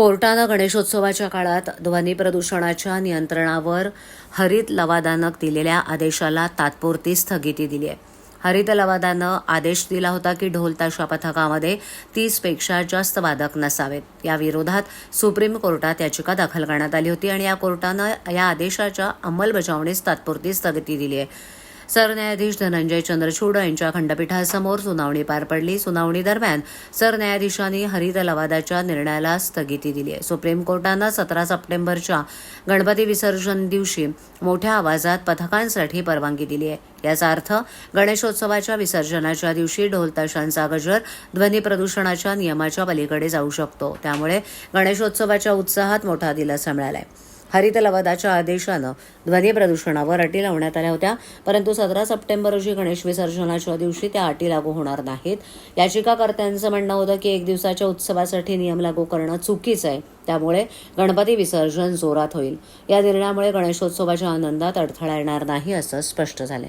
कोर्टानं गणेशोत्सवाच्या काळात ध्वनी प्रदूषणाच्या नियंत्रणावर हरित लवादानं दिलेल्या आदेशाला तात्पुरती स्थगिती दिली आहे. हरित लवादानं आदेश दिला होता की ढोल ताशा पथकामध्ये तीसपेक्षा जास्त वादक नसावेत. या विरोधात सुप्रीम कोर्टात याचिका दाखल करण्यात आली होती आणि या कोर्टानं या आदेशाच्या अंमलबजावणीस तात्पुरती स्थगिती दिली आहे. सरन्यायाधीश धनंजय चंद्रचूड यांच्या खंडपीठासमोर सुनावणी पार पडली. सुनावणी दरम्यान सरन्यायाधीशांनी हरित लवादाच्या निर्णयाला स्थगिती दिली आहे सुप्रीम कोर्टानं सतरा सप्टेंबरच्या गणपती विसर्जन दिवशी मोठ्या आवाजात पथकांसाठी परवानगी दिली आहे याचा अर्थ गणेशोत्सवाच्या विसर्जनाच्या दिवशी ढोलताशांचा गजर ध्वनी प्रदूषणाच्या नियमाच्या पलीकडे जाऊ शकतो. त्यामुळे गणेशोत्सवाच्या उत्साहात मोठा दिलासा मिळालाय. हरित लवादाच्या आदेशानं ध्वनी प्रदूषणावर अटी लावण्यात आल्या होत्या. परंतु सतरा सप्टेंबर रोजी गणेश विसर्जनाच्या दिवशी त्या अटी लागू होणार नाहीत. याचिकाकर्त्यांचं म्हणणं होतं की एक दिवसाच्या उत्सवासाठी नियम लागू करणं चुकीचं आहे. त्यामुळे गणपती विसर्जन जोरात होईल. या निर्णयामुळे गणेशोत्सवाच्या आनंदात अडथळा येणार नाही असं स्पष्ट झालंय.